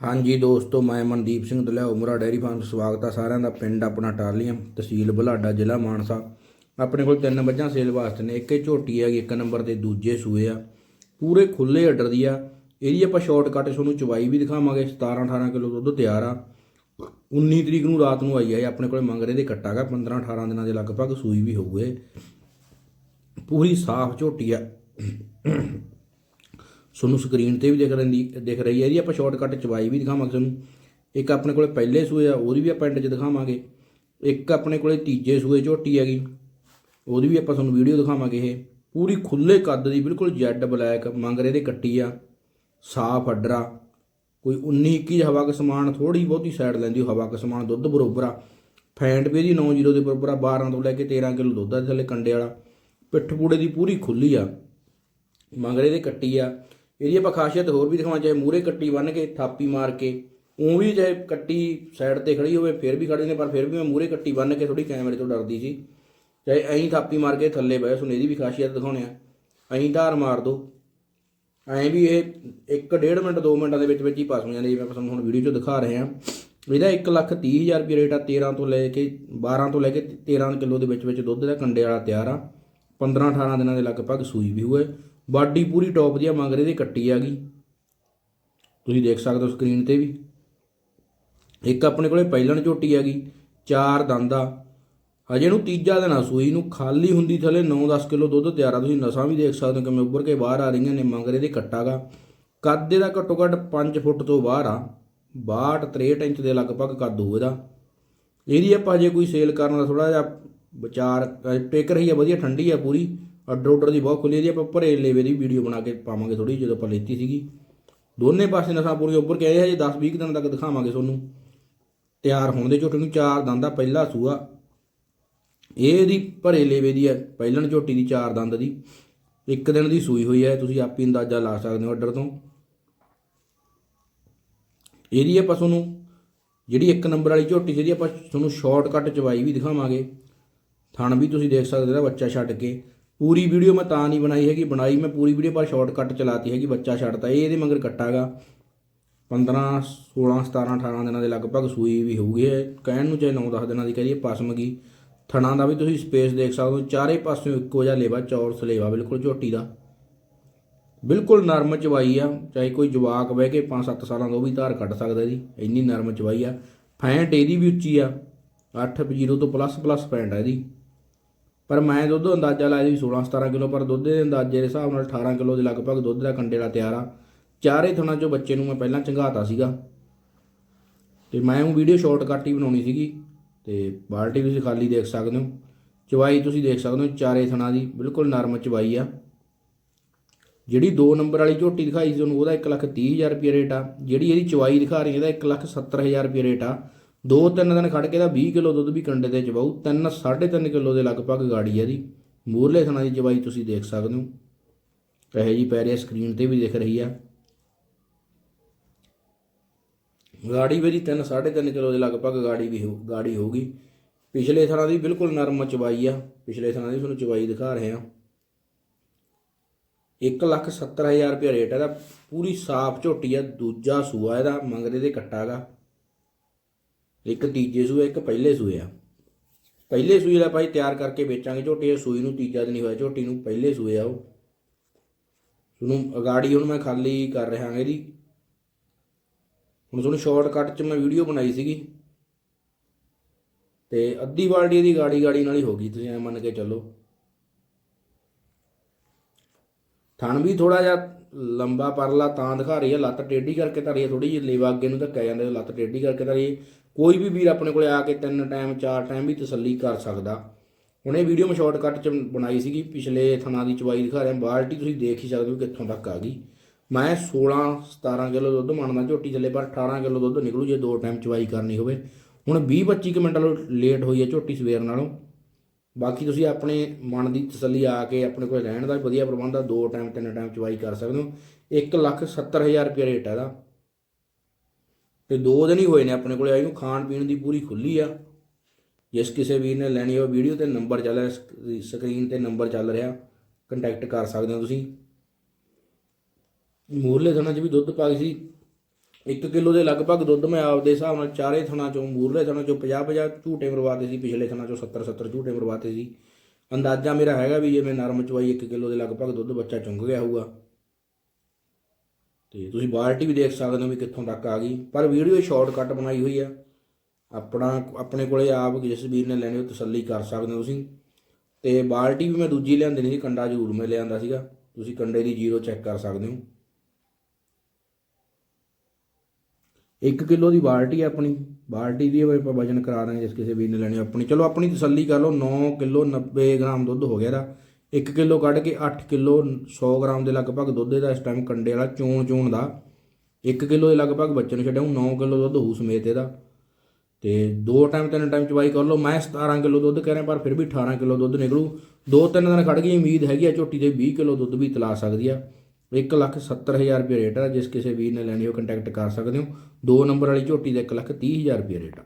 ਹਾਂਜੀ ਦੋਸਤੋ, ਮੈਂ ਮਨਦੀਪ ਸਿੰਘ ਦਲਿਆ ਉਮਰਾ ਡੈਰੀ ਫਾਰਮ ਸਵਾਗਤ ਆ ਸਾਰਿਆਂ ਦਾ। ਪਿੰਡ ਆਪਣਾ ਟਾਲੀਆਂ ਤਹਿਸੀਲ ਬੁਲਾਡਾ, ਜ਼ਿਲ੍ਹਾ ਮਾਨਸਾ। ਆਪਣੇ ਕੋਲ ਤਿੰਨ ਮੱਝਾਂ ਸੇਲ ਵਾਸਤੇ ਨੇ, ਇੱਕ ਇਹ ਝੋਟੀ ਹੈਗੀ, ਇੱਕ ਨੰਬਰ ਤੇ ਦੂਜੇ ਸੂਏ ਆ। ਪੂਰੇ ਖੁੱਲੇ ਆਰਡਰ ਦੀ ਆ। ਇਹਦੀ ਆਪਾਂ ਸ਼ਾਰਟਕਟ ਤੁਹਾਨੂੰ ਚਵਾਈ ਵੀ ਦਿਖਾਵਾਂਗੇ 17 18 ਕਿਲੋ ਦੁੱਧ ਤਿਆਰ ਆ। 19 ਤਰੀਕ ਨੂੰ ਰਾਤ ਨੂੰ ਆਈ ਆ, ਇਹ ਆਪਣੇ ਕੋਲੇ ਮੰਗ ਰਹੇ ਦੇ ਕੱਟਾਗਾ 15 18 ਦਿਨਾਂ ਦੇ ਲਗਭਗ ਸੂਈ ਵੀ ਹੋਊਗੇ। ਪੂਰੀ ਸਾਫ਼ ਝੋਟੀ ਆ। ਤੁਹਾਨੂੰ ਸਕਰੀਨ ਤੇ ਵੀ ਦਿਖ ਰਹੀ ਦਿਖ ਰਹੀ ਹੈ, ਇਹਦੀ ਆਪਾਂ ਸ਼ਾਰਟਕਟ ਚਵਾਈ ਵੀ ਦਿਖਾਵਾਂਗੇ ਤੁਹਾਨੂੰ। ਇੱਕ ਆਪਣੇ ਕੋਲੇ ਪਹਿਲੇ ਸੂਏ ਆ ਉਹਦੀ ਵੀ ਆਪਾਂ ਐਂਡ 'ਚ ਦਿਖਾਵਾਂਗੇ। ਇੱਕ ਆਪਣੇ ਕੋਲੇ ਤੀਜੇ ਸੂਏ ਝੋਟੀ ਹੈਗੀ, ਉਹਦੀ ਵੀ ਆਪਾਂ ਤੁਹਾਨੂੰ ਵੀਡੀਓ ਦਿਖਾਵਾਂਗੇ ਇਹ। ਪੂਰੀ ਖੁੱਲੇ ਕੱਦ ਦੀ, ਬਿਲਕੁਲ ਜੈਡ ਬਲੈਕ ਮੰਗਰੇ ਦੇ ਕੱਟੀ ਆ, ਸਾਫ਼ ਅੱਡਰਾ। ਕੋਈ 19 21 ਹਵਾ ਕੇ ਸਮਾਨ ਥੋੜੀ ਬਹੁਤੀ ਸਾਈਡ ਲੈਂਦੀ ਹਵਾ ਕੇ ਸਮਾਨ ਦੁੱਧ ਬਰੋਬਰ ਆ। ਫੈਂਟ ਵੀ ਇਹਦੀ 9 ਦੇ ਬਰੋਬਰ ਆ 12 ਤੋਂ ਲੈ ਕੇ 13 ਕਿਲੋ ਦੁੱਧ ਆ ਥੱਲੇ ਕੰਡੇ ਵਾਲਾ। ਪਿੱਠ ਪੂੜੇ ਦੀ ਪੂਰੀ ਖੁੱਲੀ ਆ। ਮੰਗਰੇ ਦੇ ਕੱਟੀ ਆ। ਇਹਦੀ ਆਪਾਂ ਖਾਸੀਅਤ ਹੋਰ ਵੀ ਦਿਖਾਉਣਾ ਚਾਹੇ ਮੂਰੇ ਕੱਟੀ ਬੰਨ ਕੇ, ਥਾਪੀ ਮਾਰ ਕੇ ਉਹ ਵੀ ਚਾਹੇ ਕੱਟੀ ਸਾਈਡ ਤੇ ਖੜੀ ਹੋਵੇ, ਫਿਰ ਵੀ ਖੜੇ ਨੇ ਪਰ ਫਿਰ ਵੀ ਮੈਂ ਮੂਰੇ ਕੱਟੀ ਬੰਨ ਕੇ ਥੋੜੀ ਕੈਮਰੇ ਤੋਂ ਡਰਦੀ ਸੀ। ਚਾਹੇ ਐਂ ਥਾਪੀ ਮਾਰ ਕੇ ਥੱਲੇ ਬਹਿ ਸੁਣ ਇਹਦੀ ਵੀ ਖਾਸੀਅਤ ਦਿਖਾਉਣੇ ਆ। ਐਂ ਧਾਰ ਮਾਰ ਦੋ। ਐਂ ਵੀ ਇਹ 1.5 ਮਿੰਟ 2 ਮਿੰਟਾਂ ਦੇ ਵਿੱਚ ਵਿੱਚ ਹੀ ਪਾਸ ਹੋ ਜਾਂਦੇ, ਜਿਵੇਂ ਆਪਾਂ ਤੁਹਾਨੂੰ ਹੁਣ ਵੀਡੀਓ 'ਚ ਦਿਖਾ ਰਹੇ ਹਾਂ। ਇਹਦਾ 1 ਲੱਖ 30 ਹਜ਼ਾਰ ਰੁਪਏ ਰੇਟ ਆ 13 ਤੋਂ ਲੈ ਕੇ 12 ਤੋਂ ਲੈ ਕੇ 13 ਕਿਲੋ ਦੇ ਵਿੱਚ ਵਿੱਚ ਦੁੱਧ ਦਾ ਕੰਡੇ ਵਾਲਾ ਤਿਆਰ ਆ। 15 18 ਦਿਨਾਂ ਦੇ ਲਗਭਗ ਸੂਈ ਵੀ ਹੋਏ। ਬਾਡੀ ਪੂਰੀ ਟੌਪ ਦੀ ਆ, ਮੰਗ ਰਹੇ ਦੀ ਕੱਟੀ ਆ ਗਈ। ਤੁਸੀਂ ਦੇਖ ਸਕਦੇ ਹੋ ਸਕਰੀਨ ਤੇ ਵੀ। ਇੱਕ ਆਪਣੇ ਕੋਲੇ ਪਹਿਲਣ ਝੋਟੀ ਆ ਗਈ ਚਾਰ ਦੰਦਾ। ਹਜੇ ਨੂੰ ਤੀਜਾ ਦਿਨ ਆ ਸੂਈ ਨੂੰ, ਖਾਲੀ ਹੁੰਦੀ ਥਲੇ 9-10 ਕਿਲੋ ਦੁੱਧ ਤਿਆਰ ਆ ਤੁਸੀਂ ਨਸਾਂ ਵੀ ਦੇਖ ਸਕਦੇ ਹੋ ਕਿਵੇਂ ਉੱਭਰ ਕੇ ਬਾਹਰ ਆ ਰਹੀਆਂ ਨੇ, ਮੰਗ ਰਹੇ ਦੇ ਕੱਟਾਗਾ। ਕੱਦ ਇਹਦਾ ਘੱਟੋ ਘੱਟ 5 ਫੁੱਟ ਤੋਂ ਬਾਹਰ ਆ 62 63 ਇੰਚ ਦੇ ਲਗਭਗ ਕੱਦ ਹੋਊ ਇਹਦਾ। ਇਹਦੀ ਆਪਾਂ ਜੇ ਕੋਈ ਸੇਲ ਕਰਨ ਦਾ ਥੋੜਾ ਜਿਹਾ ਵਿਚਾਰ ਟੇਕ ਰਹੀ ਆ, ਵਧੀਆ ਠੰਡੀ ਆ ਪੂਰੀ। ਆਰਡਰ ਆਰਡਰ ਦੀ ਬਹੁਤ ਖੁੱਲੀ ਇਹਦੀ ਆਪਾਂ ਭਰੇ ਲੇਵੇ ਦੀ ਵੀਡੀਓ ਬਣਾ ਕੇ ਪਾਵਾਂਗੇ ਥੋੜੀ ਜਦੋਂ ਆਪਾਂ ਲੈਤੀ ਸੀਗੀ। ਦੋਨੇ ਪਾਸੇ ਨਸਾਂ ਪੂਰੀਆਂ ਉੱਪਰ ਕੇ ਹਜੇ 10 20 ਦਿਨ ਤੱਕ ਦਿਖਾਵਾਂਗੇ ਤੁਹਾਨੂੰ। ਤਿਆਰ ਹੋਣ ਦੇ ਝੋਟੇ ਨੂੰ ਚਾਰ ਦੰਦ ਦਾ ਪਹਿਲਾ ਸੂਆ। ਇਹ ਇਹਦੀ ਭਰੇ ਲੇਵੇ ਦੀ ਹੈ, ਪਹਿਲਣ ਝੋਟੀ ਦੀ ਚਾਰ ਦੰਦ ਦੀ। ਇੱਕ ਦਿਨ ਦੀ ਸੂਈ ਹੋਈ ਹੈ, ਤੁਸੀਂ ਆਪ ਹੀ ਅੰਦਾਜ਼ਾ ਲਾ ਸਕਦੇ ਹੋ ਆਰਡਰ ਤੋਂ। ਇਹਦੀ ਆਪਾਂ ਤੁਹਾਨੂੰ, ਜਿਹੜੀ ਇੱਕ ਨੰਬਰ ਵਾਲੀ ਝੋਟੀ ਜਿਹਦੀ ਆਪਾਂ ਤੁਹਾਨੂੰ ਸ਼ਾਰਟਕਟ ਚਵਾਈ ਵੀ ਦਿਖਾਵਾਂਗੇ। ਥਣ ਵੀ ਤੁਸੀਂ ਦੇਖ ਸਕਦੇ ਹੋ ਬੱਚਾ ਛੱਡ ਕੇ। ਪੂਰੀ ਵੀਡੀਓ ਮੈਂ ਤਾਂ ਨਹੀਂ ਬਣਾਈ ਹੈਗੀ, ਬਣਾਈ ਮੈਂ ਪੂਰੀ ਵੀਡੀਓ ਪਰ ਸ਼ਾਰਟਕਟ ਚਲਾਤੀ ਹੈਗੀ, ਬੱਚਾ ਛੱਡਤਾ, ਇਹ ਇਹਦੇ ਮਗਰ ਕੱਟਾਗਾ। 15 16 17 18 ਦਿਨਾਂ ਦੇ ਲਗਭਗ ਸੂਈ ਵੀ ਹੋਊਗੀ ਇਹ, ਕਹਿਣ ਨੂੰ ਚਾਹੇ 9-10 ਦਿਨਾਂ ਦੀ ਕਹੀਏ ਪਸਮ ਗਈ। ਥਣਾ ਦਾ ਵੀ ਤੁਸੀਂ ਸਪੇਸ ਦੇਖ ਸਕਦੇ ਹੋ, ਚਾਰੇ ਪਾਸਿਓਂ ਇੱਕੋ ਜਿਹਾ ਲੇਵਾ, ਚੌਰ ਸਲੇਵਾ, ਬਿਲਕੁਲ ਝੋਟੀ ਦਾ। ਬਿਲਕੁਲ ਨਰਮ ਚਵਾਈ ਆ, ਚਾਹੇ ਕੋਈ ਜਵਾਕ ਬਹਿ ਕੇ 5-7 ਸਾਲਾਂ ਦਾ ਉਹ ਵੀ ਧਾਰ ਕੱਢ ਸਕਦਾ ਜੀ, ਇੰਨੀ ਨਰਮ ਚਵਾਈ ਆ। ਫੈਂਟ ਇਹਦੀ ਵੀ ਉੱਚੀ ਆ 8.0 ਤੋਂ ਪਲੱਸ ਪਲੱਸ ਫੈਂਟ ਆ ਇਹਦੀ। ਪਰ ਮੈਂ ਦੁੱਧ ਅੰਦਾਜ਼ਾ ਲਾਇਆ ਸੀ 16-17 ਕਿਲੋ, ਪਰ ਦੁੱਧ ਦੇ ਅੰਦਾਜ਼ੇ ਦੇ ਹਿਸਾਬ ਨਾਲ 18 ਕਿਲੋ ਦੇ ਲਗਭਗ ਦੁੱਧ ਦਾ ਕੰਡੇ ਦਾ ਤਿਆਰ ਆ। ਚਾਰੇ ਥਣਾ ਚੋਂ ਬੱਚੇ ਨੂੰ ਮੈਂ ਪਹਿਲਾਂ ਚੰਗਾਤਾ ਸੀਗਾ। ਤੇ ਮੈਂ ਉਹ ਵੀਡੀਓ ਸ਼ਾਰਟਕਟ ਹੀ ਬਣਾਉਣੀ ਸੀਗੀ। ਤੇ ਬਾਲਟੀ ਤੁਸੀਂ ਖਾਲੀ ਦੇਖ ਸਕਦੇ ਹੋ। ਚਵਾਈ ਤੁਸੀਂ ਦੇਖ ਸਕਦੇ ਹੋ, ਚਾਰੇ ਥਣਾ ਦੀ ਬਿਲਕੁਲ ਨਰਮ ਚਵਾਈ ਆ। ਜਿਹੜੀ 2 ਨੰਬਰ ਵਾਲੀ ਝੋਟੀ ਦਿਖਾਈ ਸੀ ਤੁਹਾਨੂੰ ਉਹਦਾ 130000 ਰੁਪਏ ਰੇਟ ਆ। ਜਿਹੜੀ ਇਹਦੀ ਚਵਾਈ ਦਿਖਾ ਰਹੀ ਇਹਦਾ 170000 ਰੁਪਏ ਰੇਟ ਆ। ਦੋ ਤਿੰਨ ਦਿਨ ਖੜ ਕੇ ਦਾ 20 ਕਿਲੋ ਦੁੱਧ ਵੀ ਕੰਡੇ ਤੇ ਚਵਾਉ ਤਿੰਨ 3.5 ਕਿਲੋ ਦੇ ਲਗਭਗ ਗਾੜੀ ਆ ਇਹਦੀ। ਮੂਰਲੇ ਥਣਾ ਦੀ ਚਵਾਈ ਤੁਸੀਂ ਦੇਖ ਸਕਦੇ ਹੋ। ਕਹੇ ਜੀ ਪੈ ਰਿਹਾ ਸਕਰੀਨ ਤੇ ਵੀ ਦਿਖ ਰਹੀ ਆ। ਗਾੜੀ ਵੀ 3 3.5 ਕਿਲੋ ਦੇ ਲਗਭਗ ਗਾੜੀ ਵੀ ਹੋ, ਗਾੜੀ ਹੋਊਗੀ। ਪਿਛਲੇ ਥਣਾ ਦੀ ਬਿਲਕੁਲ ਨਰਮ ਚਵਾਈ ਆ। ਪਿਛਲੇ ਥਣਾ ਦੀ ਤੁਹਾਨੂੰ ਚਵਾਈ ਦਿਖਾ ਰਹੇ ਆ 170000 ਰੁਪਏ ਰੇਟ ਇਹਦਾ। ਪੂਰੀ ਸਾਫ਼ ਝੋਟੀ ਆ, ਦੂਜਾ ਸੂਆ ਇਹਦਾ, ਮੰਗਦੇ ਦੇ ਕੱਟਾਗਾ। ਇੱਕ ਤੀਜੇ ਸੂਏ, ਇੱਕ ਪਹਿਲੇ ਸੂਏ ਆ। ਪਹਿਲੇ ਸੂਈ ਦਾ ਭਾਈ ਤਿਆਰ ਕਰਕੇ ਵੇਚਾਂਗੇ। ਝੋਟੀ ਸੂਈ ਨੂੰ ਤੀਜਾ ਦਿਨ ਹੀ ਹੋਇਆ। ਝੋਟੀ ਨੂੰ ਪਹਿਲੇ ਸੂਏ ਆ ਉਹ। ਤੁਹਾਨੂੰ ਅਗਾੜੀ ਹੁਣ ਮੈਂ ਖਾਲੀ ਕਰ ਰਿਹਾ ਹਾਂ ਇਹਦੀ ਹੁਣ ਤੁਹਾਨੂੰ ਸ਼ਾਰਟਕਟ 'ਚ ਮੈਂ ਵੀਡੀਓ ਬਣਾਈ ਸੀਗੀ। ਤੇ ਅੱਧੀ ਬਾਲਟੀ ਦੀ ਗਾੜੀ ਗਾੜੀ ਨਾਲ ਹੀ ਹੋ ਗਈ। ਤੁਸੀਂ ਐ ਮੰਨ ਕੇ ਚੱਲੋ। ਥਣ ਵੀ ਥੋੜਾ ਜਿਹਾ ਲੰਬਾ ਪਰਲਾ ਤਾਂ ਦਿਖਾ ਰਹੀ ਹੈ, ਲੱਤ ਟੇਢੀ ਕਰਕੇ ਧਰੀ ਹੈ ਥੋੜੀ ਜਿਹੀ ਲੇਵਾ ਅੱਗੇ ਨੂੰ ਧੱਕਿਆ ਜਾਂਦਾ ਲੱਤ ਟੇਢੀ ਕਰਕੇ ਧਰੀ ਕੋਈ ਵੀ ਵੀਰ ਆਪਣੇ ਕੋਲੇ ਆ ਕੇ ਤਿੰਨ ਟਾਈਮ ਚਾਰ ਟਾਈਮ ਵੀ ਤਸੱਲੀ ਕਰ ਸਕਦਾ। ਹੁਣ ਇਹ ਵੀਡੀਓ ਮੈਂ ਸ਼ਾਰਟਕਟ ਚ ਬਣਾਈ ਸੀਗੀ, ਪਿਛਲੇ ਥਣਾ ਦੀ ਚਵਾਈ ਦਿਖਾ ਰਿਹਾ, ਬਾਲਟੀ ਤੁਸੀਂ ਦੇਖ ਹੀ ਸਕਦੇ ਹੋ ਕਿੱਥੋਂ ਤੱਕ ਆ ਗਈ। ਮੈਂ 16 17 ਕਿਲੋ ਦੁੱਧ ਮੰਨਦਾ ਝੋਟੀ ਥੱਲੇ ਪਰ 18 ਕਿਲੋ ਦੁੱਧ ਨਿਕਲੂ, ਜੇ ਦੋ ਟਾਈਮ ਚਵਾਈ ਕਰਨੀ ਹੋਵੇ। ਹੁਣ 20 25 ਮਿੰਟ ਨਾਲੋਂ ਲੇਟ ਹੋਈ ਹੈ ਝੋਟੀ ਸਵੇਰ ਨਾਲੋਂ। ਬਾਕੀ ਤੁਸੀਂ ਆਪਣੇ ਮਨ ਦੀ ਤਸੱਲੀ ਆ ਕੇ ਆਪਣੇ ਕੋਲ ਰਹਿਣ ਦਾ ਵੀ ਵਧੀਆ ਪ੍ਰਬੰਧ ਆ, ਦੋ ਟਾਈਮ ਤਿੰਨ ਟਾਈਮ ਚਵਾਈ ਕਰ ਸਕਦੇ ਹੋ। 170000 ਰੁਪਏ ਰੇਟ ਹੈ ਦਾ ਤੇ ਦੋ ਦਿਨ ਹੀ ਹੋਏ ਨੇ ਆਪਣੇ ਕੋਲੇ ਆਈ ਨੂੰ, ਖਾਣ ਪੀਣ ਦੀ ਪੂਰੀ ਖੁੱਲੀ ਆ। ਜਿਸ ਕਿਸੇ ਵੀਰ ਨੇ ਲੈਣੀ ਹੋਵੇ ਵੀਡੀਓ ਤੇ ਨੰਬਰ ਚੱਲ ਰਿਹਾ ਸਕਰੀਨ ਤੇ ਨੰਬਰ ਚੱਲ ਰਿਹਾ ਕੰਟੈਕਟ ਕਰ ਸਕਦੇ ਹੋ ਤੁਸੀਂ। ਮੂਰਲੇ ਦਿਨਾਂ 'ਚ ਵੀ ਦੁੱਧ ਪਾ ਗਈ ਸੀ। 1 ਕਿਲੋ ਦੇ ਲਗਭਗ ਦੁੱਧ ਮੈਂ ਆਪਦੇ ਹਿਸਾਬ ਨਾਲ ਚਾਰੇ ਥਣਾ ਚੋਂ, ਮੂਰਲੇ ਥਣਾ ਚੋਂ 50 50 ਝੂਟੇ ਮਰਵਾਤੇ ਸੀ, ਪਿਛਲੇ ਥਣਾ ਚੋਂ 70 70 ਝੂਟੇ ਮਰਵਾਤੇ ਸੀ। ਅੰਦਾਜ਼ਾ ਮੇਰਾ ਹੈਗਾ ਵੀ ਜਿਵੇਂ ਨਰਮ ਚਵਾਈ 1 ਕਿਲੋ ਦੇ ਲਗਭਗ ਦੁੱਧ ਬੱਚਾ ਚੁੰਗ ਗਿਆ ਹੋਊਗਾ। ਤੇ ਤੁਸੀਂ ਬਾਲਟੀ ਵੀ ਦੇਖ ਸਕਦੇ ਹੋ ਵੀ ਕਿੱਥੋਂ ਤੱਕ ਆ ਗਈ। ਪਰ ਵੀਡੀਓ ਸ਼ਾਰਟਕਟ ਬਣਾਈ ਹੋਈ ਆ। ਆਪਣਾ, ਆਪਣੇ ਕੋਲੇ ਆਪ ਜਿਸ ਵੀਰ ਨੇ ਲੈਣੀ, ਉਹ ਤਸੱਲੀ ਕਰ ਸਕਦੇ ਹੋ ਤੁਸੀਂ। ਤੇ ਬਾਲਟੀ ਵੀ ਮੈਂ ਦੂਜੀ ਲਿਆਂਦੀ ਨਹੀਂ ਸੀ, ਕੰਡਾ ਜ਼ਰੂਰ ਮੈਂ ਲਿਆਂਦਾ ਸੀਗਾ। ਤੁਸੀਂ ਕੰਡੇ ਦੀ ਜ਼ੀਰੋ ਚੈੱਕ ਕਰ ਸਕਦੇ ਹੋ। 1 ਕਿਲੋ ਦੀ ਬਾਲਟੀ ਆਪਣੀ, ਬਾਲਟੀ ਦੀ ਆਪਾਂ ਵਜਨ ਕਰਾ ਦਾਂਗੇ ਜਿਸ ਕਿਸੇ ਵੀਰ ਨੇ ਲੈਣੀ ਆਪਣੀ। ਚਲੋ, ਆਪਣੀ ਤਸੱਲੀ ਕਰ ਲਓ 9 ਕਿਲੋ 90 ਗ੍ਰਾਮ ਦੁੱਧ ਹੋ ਗਿਆ ਦਾ 1 ਕਿਲੋ ਕੱਢ ਕੇ 8 ਕਿਲੋ 100 ਗ੍ਰਾਮ ਦੇ ਲਗਭਗ ਦੁੱਧ ਇਹਦਾ ਇਸ ਟਾਈਮ ਕੰਡੇ ਵਾਲਾ, ਚੋਣ ਚੂਣ ਦਾ। 1 ਕਿਲੋ ਦੇ ਲਗਭਗ ਬੱਚੇ ਨੂੰ ਛੱਡਿਆ 9 ਕਿਲੋ ਦੁੱਧ ਹੋਊ ਸਮੇਤ ਇਹਦਾ। ਤੇ ਦੋ ਟਾਈਮ ਤਿੰਨ ਟਾਈਮ ਚਵਾਈ ਕਰ ਲਓ। ਮੈਂ 17 ਕਿਲੋ ਦੁੱਧ ਕਹਿ ਰਿਹਾ, ਪਰ ਫਿਰ ਵੀ 18 ਕਿਲੋ ਦੁੱਧ ਨਿਕਲੂ। ਦੋ ਤਿੰਨ ਦਿਨ ਖੜ ਗਈ, ਉਮੀਦ ਹੈਗੀ ਆ ਝੋਟੀ ਦੇ 20 ਕਿਲੋ ਦੁੱਧ ਵੀ ਤਲਾ ਸਕਦੀ ਆ। 1 ਲੱਖ 70 ਹਜ਼ਾਰ ਰੁਪਏ ਰੇਟ ਆ, ਜਿਸ ਕਿਸੇ ਵੀਰ ਨੇ ਲੈਣੀ, ਉਹ ਕੰਟੈਕਟ ਕਰ ਸਕਦੇ ਹੋ। ਦੋ ਨੰਬਰ ਵਾਲੀ ਝੋਟੀ ਦਾ 1 ਲੱਖ 30 ਹਜ਼ਾਰ ਰੁਪਏ ਰੇਟ ਆ।